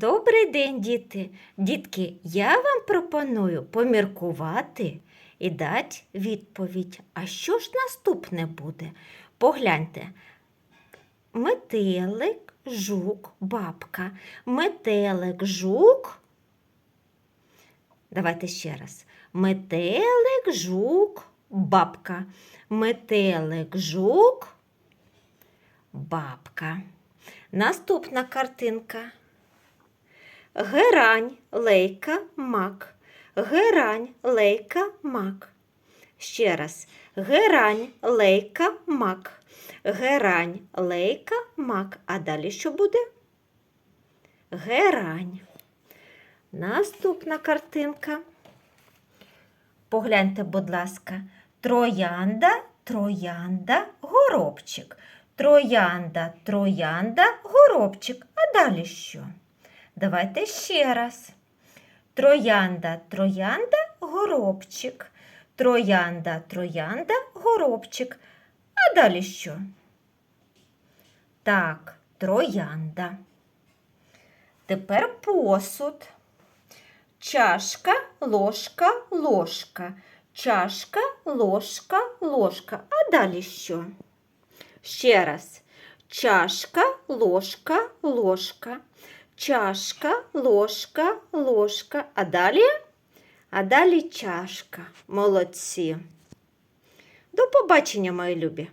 Добрий день, діти. Дітки, я вам пропоную поміркувати і дати відповідь. А що ж наступне буде? Погляньте. Метелик, жук, бабка. Метелик, жук. Давайте ще раз. Метелик, жук, бабка. Метелик, жук, бабка. Наступна картинка. Герань, лейка, мак. Герань, лейка, мак. Ще раз. Герань, лейка, мак. Герань, лейка, мак. А далі що буде? Герань. Наступна картинка. Погляньте, будь ласка. Троянда, троянда, горобчик. Троянда, троянда, горобчик. А далі що? Давайте ще раз. Троянда, троянда, горобчик. Троянда, троянда, горобчик. А далі що? Так, троянда. Тепер посуд. Чашка, ложка, ложка. Чашка, ложка, ложка. А далі що? Ще раз. Чашка, ложка, ложка. Чашка, ложка, ложка. А далі? А далі чашка. Молодці. До побачення, мої любі!